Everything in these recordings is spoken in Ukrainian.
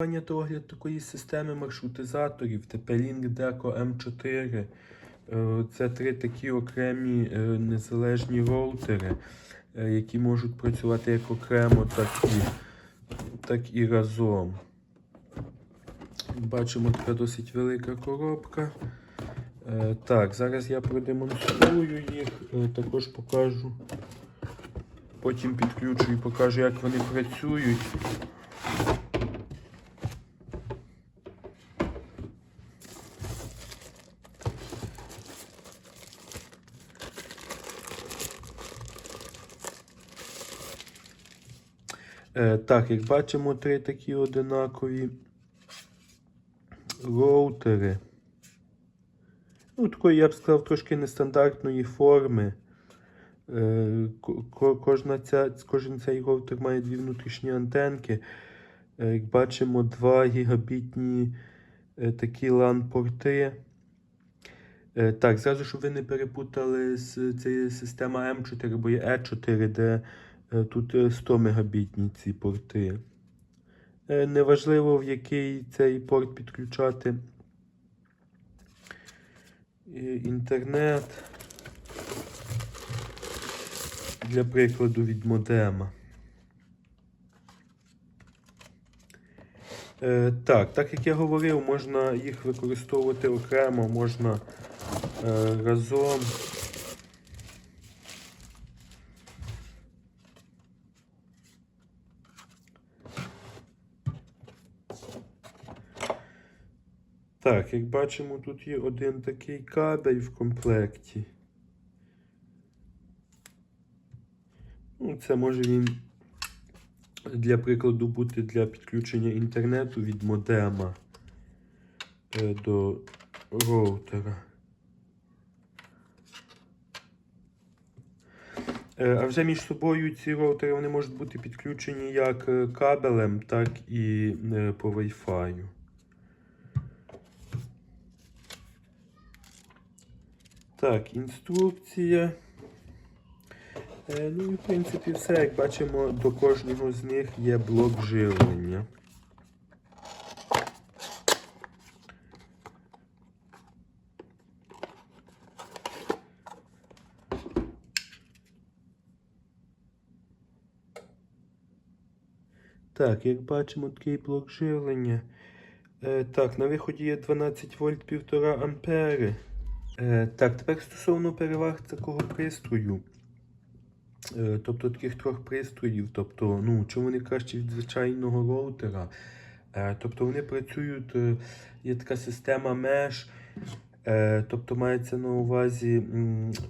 Та огляд такої системи маршрутизаторів TP-Link Deco M4. Е, Це три такі окремі е, незалежні роутери, е, які можуть працювати як окремо, так і, так і разом. Бачимо, така досить велика коробка. Е, Так, зараз я продемонструю їх, також покажу. Потім підключу і покажу, як вони працюють. Так, як бачимо, три такі одинакові роутери. Ну, такої, я б сказав, трошки нестандартної форми. Е, ко- ко- Кожна ця, кожен цей роутер має дві внутрішні антенки. Е, Як бачимо, 2 гігабітні е, такі LAN-порти. Е, Так, зразу, щоб ви не перепутали з цією система М4 або є E4, де е, тут е, 100 мегабітні ці порти. Е, Неважливо, в який цей порт підключати е, інтернет. Для прикладу від модема. Е, так, так як я говорив, можна їх використовувати окремо, можна е, разом. Так, як бачимо, тут є один такий кабель в комплекті. Ну, це може він для прикладу бути для підключення інтернету від модема е, до роутера. Е, А вже між собою ці роутери вони можуть бути підключені як е, кабелем, так і по Wi-Fi. Так, інструкція. Е, Ну і в принципі все, як бачимо, до кожного з них є блок живлення. Так, як бачимо, такий блок живлення. Е, так, на виході є 12 вольт 1,5 ампери. Е, так, тепер стосовно переваг такого пристрою. Е, Тобто таких трьох пристроїв, тобто, ну, чому вони кращі від звичайного роутера? Е, Тобто вони працюють, є така система е, тобто мається на увазі,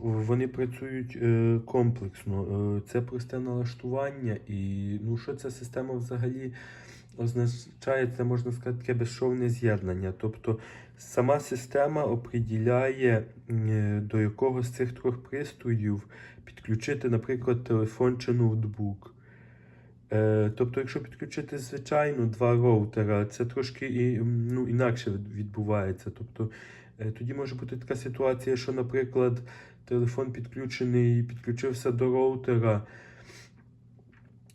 вони працюють комплексно. Це просте налаштування, і ну, що ця система взагалі означає, це можна сказати таке безшовне з'єднання. Тобто сама система оприділяє, е, до якого з цих трьох пристроїв підключити, наприклад, телефон чи ноутбук. Е, тобто, якщо підключити, звичайно, два роутера, це трошки і, ну, інакше відбувається. Тобто, е, тоді може бути така ситуація, що, наприклад, телефон підключений, підключився до роутера.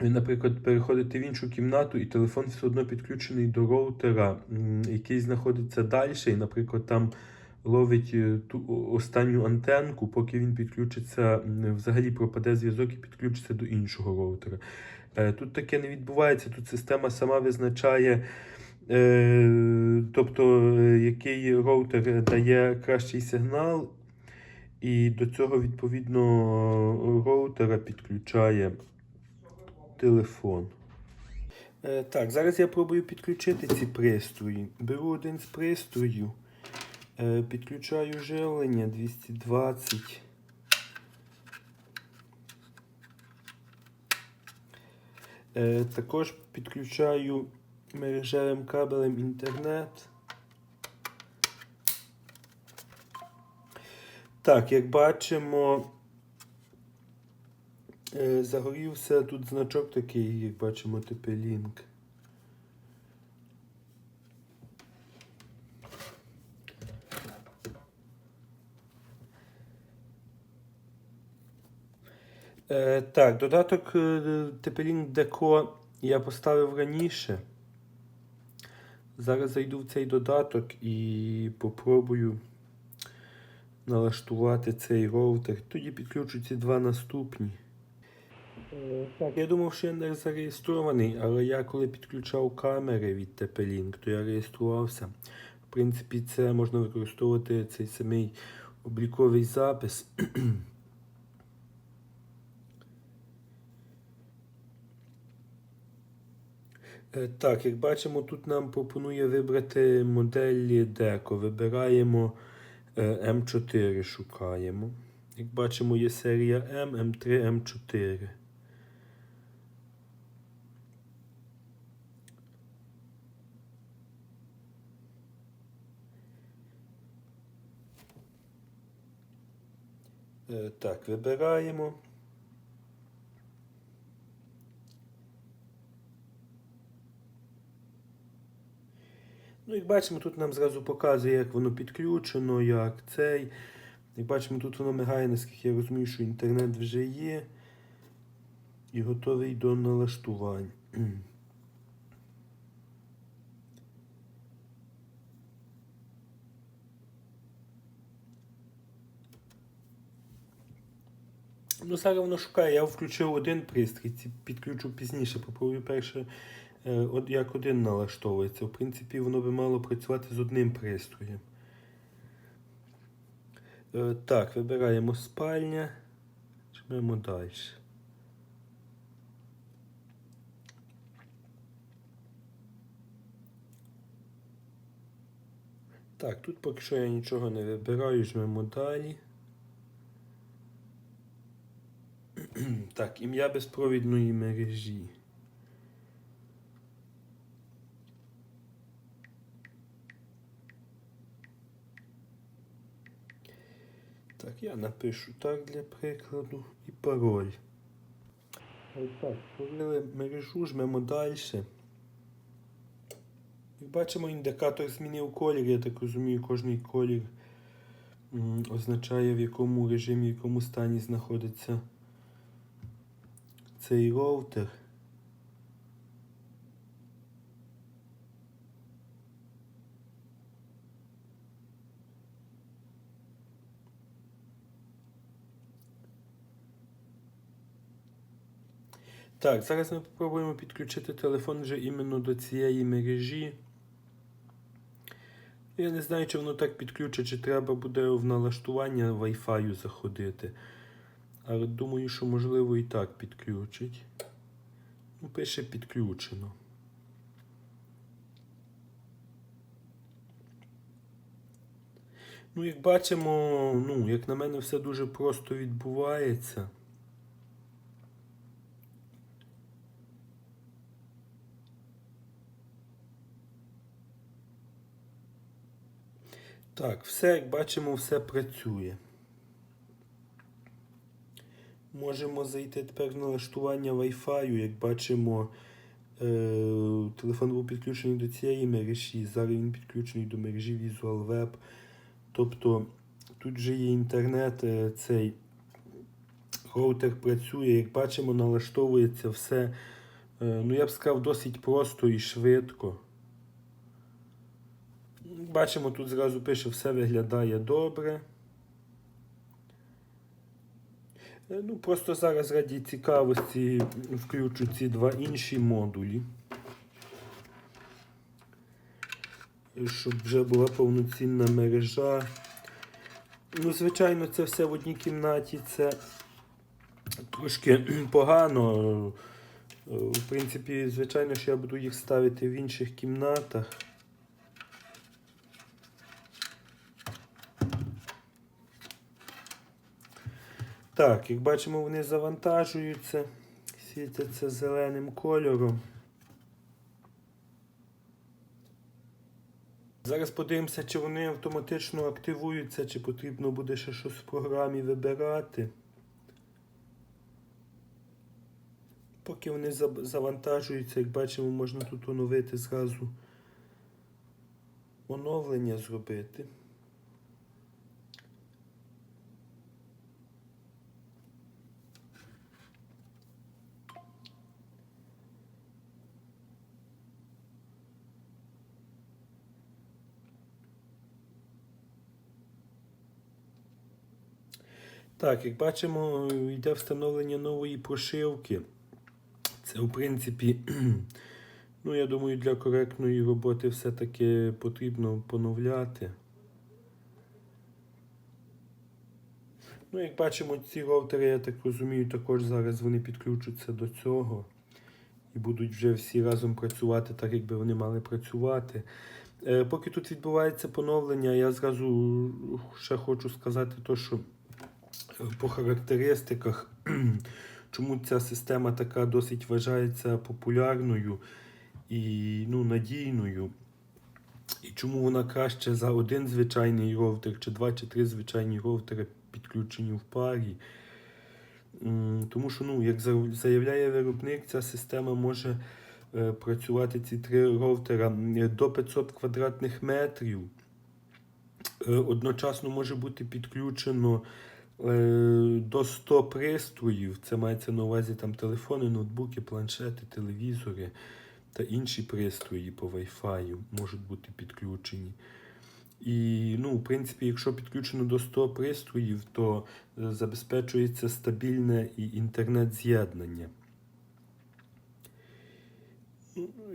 Ви, наприклад, переходите в іншу кімнату, і телефон все одно підключений до роутера, який знаходиться далі, і, наприклад, там ловить е, ту останню антенку, поки він підключиться, взагалі пропаде зв'язок і підключиться до іншого роутера. Е, Тут таке не відбувається, тут система сама визначає, е, тобто, який роутер дає кращий сигнал, і до цього, відповідно, роутера підключає телефон. Е, так, зараз я пробую підключити ці пристрої. Беру один з пристроїв, е, підключаю живлення 220. Е, також підключаю мережевим кабелем інтернет. Так, як бачимо, Загорівся тут значок такий, як бачимо, TP-Link. Е, так, додаток е, TP-Link я поставив раніше. Зараз зайду в цей додаток і попробую налаштувати цей роутер. Тоді підключу ці два наступні. Так, я думав, що я не зареєстрований, але я коли підключав камери від TP-Link, то я реєструвався. В принципі, це можна використовувати цей самий обліковий запис. Е, Так, як бачимо, тут нам пропонує вибрати моделі деко. Вибираємо е, М4, шукаємо. Як бачимо, є серія М, М3, М4. Так, вибираємо. Ну, як бачимо, тут нам зразу показує, як воно підключено, як цей. Як бачимо, тут воно мигає, наскільки я розумію, що інтернет вже є. І готовий до налаштувань. Ну, зараз воно шукає. Я включив один пристрій, підключу пізніше. Попробую перше, е, от як один налаштовується. В принципі, воно би мало працювати з одним пристроєм. Е, Так, вибираємо спальня. Жмемо далі. Так, тут поки що я нічого не вибираю, жмемо далі. Так, ім'я безпровідної мережі. Так, я напишу так для прикладу і пароль. Так, створили мережу, жмемо далі. Як бачимо, індикатор змінив колір, я так розумію, кожний колір означає в якому режимі, в якому стані знаходиться цей роутер. Так, зараз ми спробуємо підключити телефон вже іменно до цієї мережі. Я не знаю, чи воно так підключить, чи треба буде в налаштування Wi-Fi заходити. Але думаю, що можливо і так підключить. Ну, пише підключено. Ну, як бачимо, ну, як на мене, все дуже просто відбувається. Так, все, як бачимо, все працює. Можемо зайти тепер в налаштування Wi-Fi, як бачимо, е, телефон був підключений до цієї мережі, зараз він підключений до мережі Visual Web. Тобто тут вже є інтернет, е, цей роутер працює, як бачимо, налаштовується все. е, Ну, я б сказав, досить просто і швидко. Бачимо, тут зразу пише, все виглядає добре. Е, Ну, просто зараз раді цікавості включу ці два інші модулі. Щоб вже була повноцінна мережа. Ну, звичайно, це все в одній кімнаті. Це трошки погано. Е, В принципі, звичайно, що я буду їх ставити в інших кімнатах. Так, як бачимо, вони завантажуються, світяться зеленим кольором. Зараз подивимося, чи вони автоматично активуються, чи потрібно буде ще щось в програмі вибирати. Поки вони завантажуються, як бачимо, можна тут оновити зразу оновлення зробити. Так, як бачимо, йде встановлення нової прошивки. Це, в принципі, ну, я думаю, для коректної роботи все-таки потрібно поновляти. Ну, як бачимо, ці роутери, я так розумію, також зараз вони підключаться до цього і будуть вже всі разом працювати так, якби вони мали працювати. Е, Поки тут відбувається поновлення, я зразу ще хочу сказати, то, що по характеристиках, чому ця система така досить вважається популярною і ну, надійною. І чому вона краще за один звичайний роутер, чи два, чи три звичайні роутери підключені в парі. Тому що, ну, як заявляє виробник, ця система може е, працювати ці три роутера до 500 квадратних метрів. Е, Одночасно може бути підключено е, до 100 пристроїв. Це мається на увазі там телефони, ноутбуки, планшети, телевізори та інші пристрої по Wi-Fi можуть бути підключені. І, ну, в принципі, якщо підключено до 100 пристроїв, то е, забезпечується стабільне інтернет-з'єднання.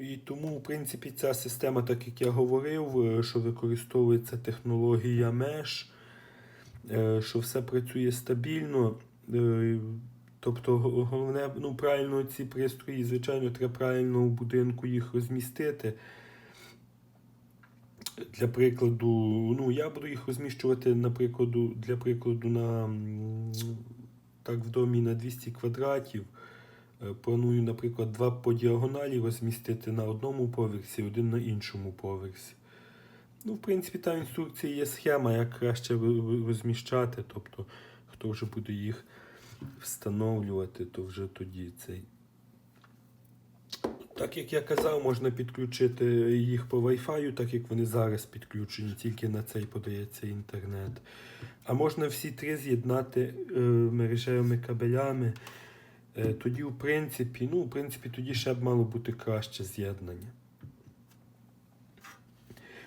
І тому, в принципі, ця система, так як я говорив, е, що використовується технологія Mesh, е, що все працює стабільно. е, Тобто, головне, ну, правильно ці пристрої, звичайно, треба правильно в будинку їх розмістити. Для прикладу, ну, я буду їх розміщувати, наприклад, для прикладу, на, так, в домі на 200 квадратів. Е, Планую, наприклад, два по діагоналі розмістити на одному поверсі, один на іншому поверсі. Ну, в принципі, там в інструкції є схема, як краще розміщати. Тобто, хто вже буде їх встановлювати, то вже тоді цей. Так як я казав, можна підключити їх по Wi-Fi, так як вони зараз підключені, тільки на цей подається інтернет. А можна всі три з'єднати е, мережевими кабелями. Е, тоді, в принципі, ну, в принципі, тоді ще б мало бути краще з'єднання.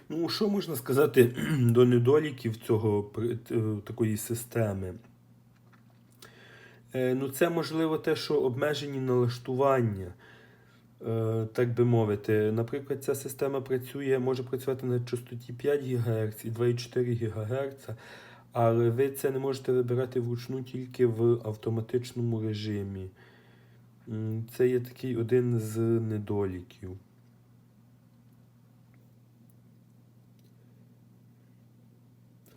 Ну, що можна сказати до недоліків цього е, такої системи? Е, Ну, це можливо те, що обмежені налаштування, е, так би мовити. Наприклад, ця система працює, може працювати на частоті 5 ГГц і 2,4 ГГц, але ви це не можете вибирати вручну тільки в автоматичному режимі. Це є такий один з недоліків.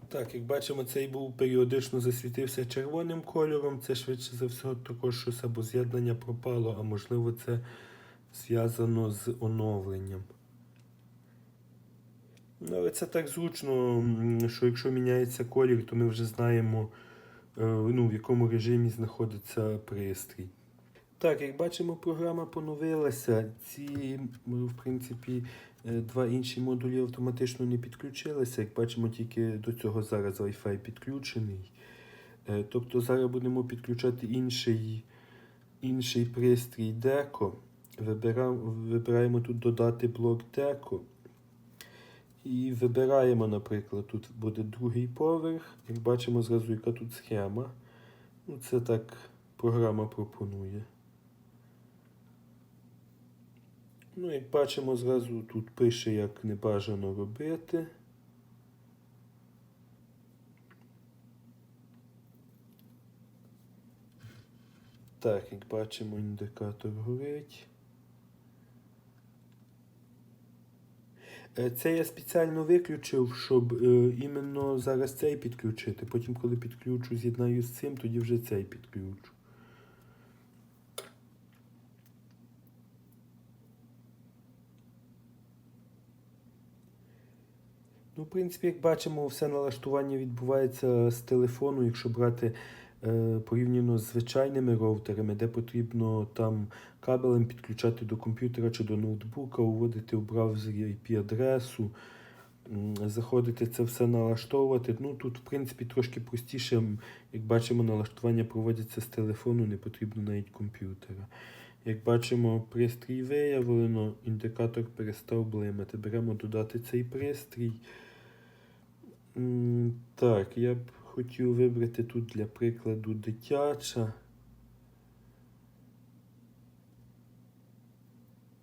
Так, як бачимо, цей був періодично засвітився червоним кольором. Це швидше за все також щось або з'єднання пропало, а можливо це зв'язано з оновленням. Ну, але це так зручно, що якщо міняється колір, то ми вже знаємо, е, ну, в якому режимі знаходиться пристрій. Так, як бачимо, програма поновилася. Ці, в принципі, два інші модулі автоматично не підключилися. Як бачимо, тільки до цього зараз Wi-Fi підключений. Е, Тобто зараз будемо підключати інший, інший пристрій Deco. Вибираємо, тут додати блок Deco. І вибираємо, наприклад, тут буде другий поверх. Як бачимо зразу, яка тут схема. Ну, це так програма пропонує. Ну, як бачимо, зразу тут пише, як не бажано робити. Так, як бачимо, індикатор горить. Е, Це я спеціально виключив, щоб е, іменно зараз цей підключити. Потім, коли підключу, з'єднаю з цим, тоді вже цей підключу. Ну, в принципі, як бачимо, все налаштування відбувається з телефону, якщо брати е, порівняно з звичайними роутерами, де потрібно там кабелем підключати до комп'ютера чи до ноутбука, уводити в браузері IP-адресу, заходити це все налаштовувати. Ну, тут, в принципі, трошки простіше, як бачимо, налаштування проводяться з телефону, не потрібно навіть комп'ютера. Як бачимо, пристрій виявлено, індикатор перестав блимати. Беремо додати цей пристрій. Так, я б Хотів вибрати тут для прикладу дитяча.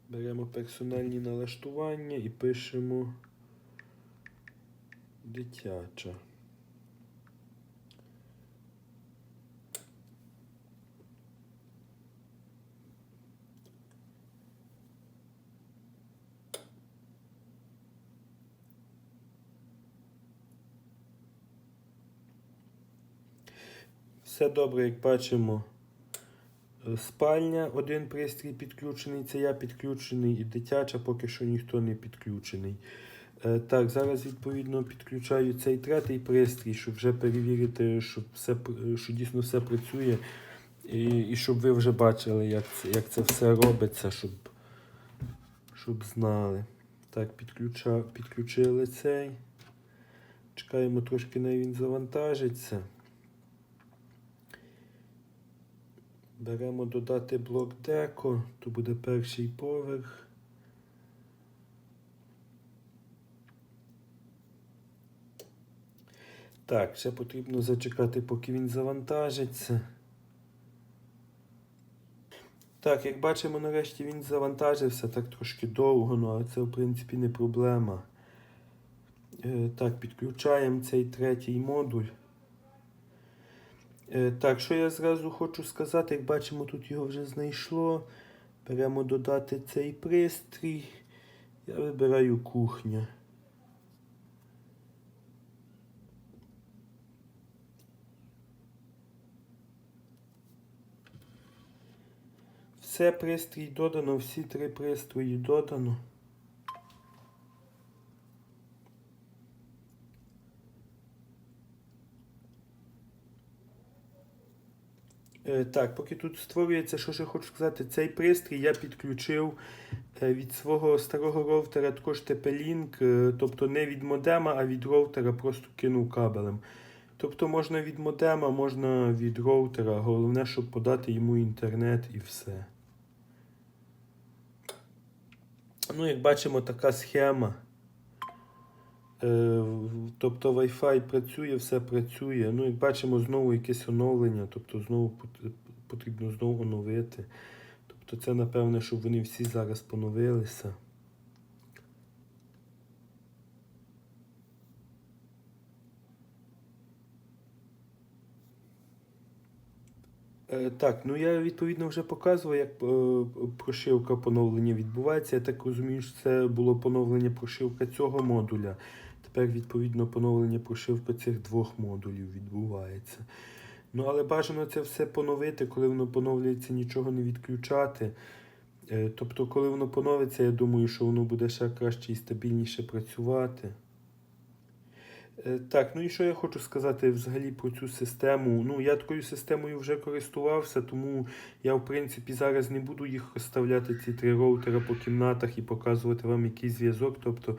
Беремо персональні налаштування і пишемо дитяча. Все добре, як бачимо. Е, Спальня, один пристрій підключений, це я підключений, і дитяча поки що ніхто не підключений. Е, Так, зараз відповідно підключаю цей третій пристрій, щоб вже перевірити, щоб все, що дійсно все працює. І, і щоб ви вже бачили, як це, як це все робиться, щоб, щоб знали. Так, підключа, підключили цей. Чекаємо трошки, на він завантажиться. Беремо додати блок деко, то буде перший поверх. Так, ще потрібно зачекати, поки він завантажиться. Так, як бачимо, нарешті він завантажився так трошки довго, ну але це в принципі не проблема. Е, так, підключаємо цей третій модуль. Е, Так, що я зразу хочу сказати, як бачимо, тут його вже знайшло. Беремо додати цей пристрій. Я вибираю кухня. Все пристрій додано, всі три пристрої додано. Так, поки тут створюється, що ще хочу сказати, цей пристрій я підключив е, від свого старого роутера також TP-Link, е, тобто не від модема, а від роутера просто кинув кабелем. Тобто можна від модема, можна від роутера, головне, щоб подати йому інтернет і все. Ну, як бачимо, така схема. Е, Тобто Wi-Fi працює, все працює. Ну, як бачимо, знову якесь оновлення, тобто знову потрібно знову оновити. Тобто це, напевне, щоб вони всі зараз поновилися. Е, Так, ну я відповідно вже показував, як е, прошивка поновлення відбувається. Я так розумію, що це було поновлення прошивка цього модуля. Тепер, відповідно, поновлення прошивка цих двох модулів відбувається. Ну, але бажано це все поновити, коли воно поновлюється, нічого не відключати. Е, Тобто, коли воно поновиться, я думаю, що воно буде ще краще і стабільніше працювати. Е, Так, ну і що я хочу сказати взагалі про цю систему. Ну, я такою системою вже користувався, тому я, в принципі, зараз не буду їх розставляти, ці три роутера по кімнатах і показувати вам який зв'язок. Тобто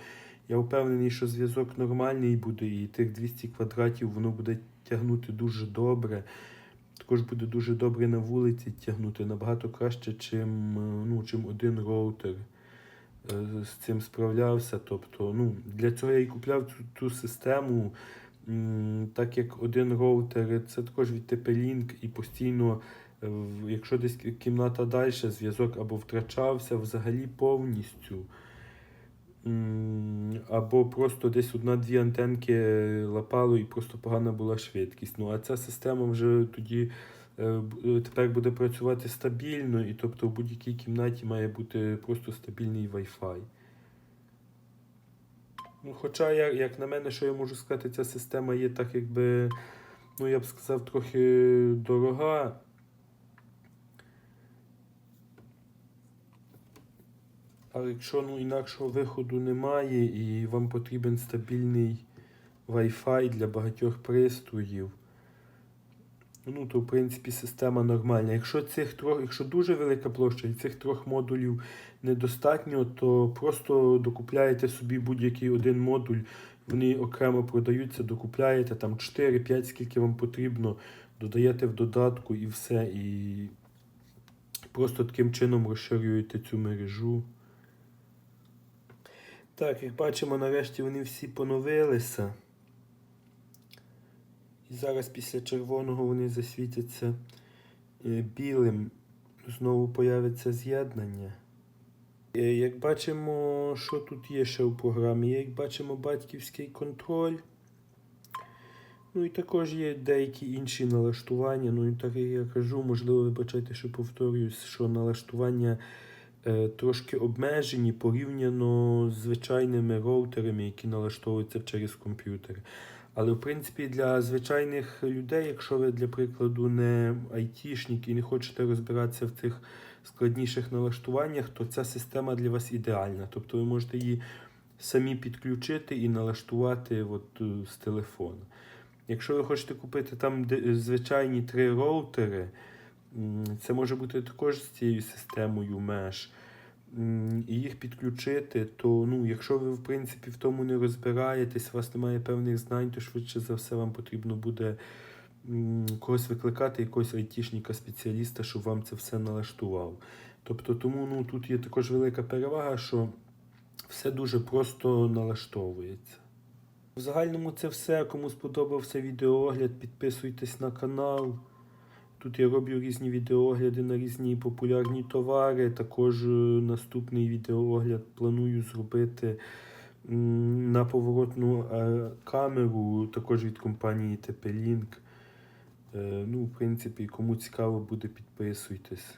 я впевнений, що зв'язок нормальний буде, і тих 200 квадратів воно буде тягнути дуже добре. Також буде дуже добре на вулиці тягнути набагато краще, чим, е, ну, чим один роутер е, з цим справлявся. Тобто, ну, для цього я і купляв цю, цю систему, так як один роутер це також від TP-Link і постійно, е, якщо десь кімната далі, зв'язок або втрачався взагалі повністю. Або просто десь одна-дві антенки лапало і просто погана була швидкість. Ну а ця система вже тоді е, е, тепер буде працювати стабільно, і тобто в будь-якій кімнаті має бути просто стабільний Wi-Fi. Ну, хоча, як, як на мене, що я можу сказати, ця система є так, якби, ну я б сказав, трохи дорога. Але якщо ну, інакшого виходу немає і вам потрібен стабільний Wi-Fi для багатьох пристроїв, ну то в принципі система нормальна. Якщо цих трьох, якщо дуже велика площа і цих трьох модулів недостатньо, то просто докупляєте собі будь-який один модуль, вони окремо продаються, докупляєте там 4-5, скільки вам потрібно, додаєте в додатку і все. І просто таким чином розширюєте цю мережу. Так, як бачимо, нарешті вони всі поновилися. І зараз після червоного вони засвітяться е, білим. Знову появиться з'єднання. Е, Як бачимо, що тут є ще в програмі? Як бачимо, батьківський контроль. Ну і також є деякі інші налаштування. Ну і так як я кажу, можливо, вибачайте, що повторююсь, що налаштування трошки обмежені порівняно з звичайними роутерами, які налаштовуються через комп'ютер. Але в принципі для звичайних людей, якщо ви, для прикладу, не айтішник і не хочете розбиратися в цих складніших налаштуваннях, то ця система для вас ідеальна. Тобто ви можете її самі підключити і налаштувати от, е, з телефона. Якщо ви хочете купити там звичайні три роутери, це може бути також з цією системою Mesh, м, і їх підключити, то ну, якщо ви в принципі в тому не розбираєтесь, у вас немає певних знань, то швидше за все вам потрібно буде когось викликати, якогось айтішника, спеціаліста, щоб вам це все налаштував. Тобто тому ну, тут є також велика перевага, що все дуже просто налаштовується. В загальному це все. Кому сподобався відеоогляд, підписуйтесь на канал. Тут я роблю різні відеоогляди на різні популярні товари. Також е, наступний відеоогляд планую зробити на поворотну е, камеру, також від компанії TP-Link. Е, Ну, в принципі, кому цікаво буде, підписуйтесь.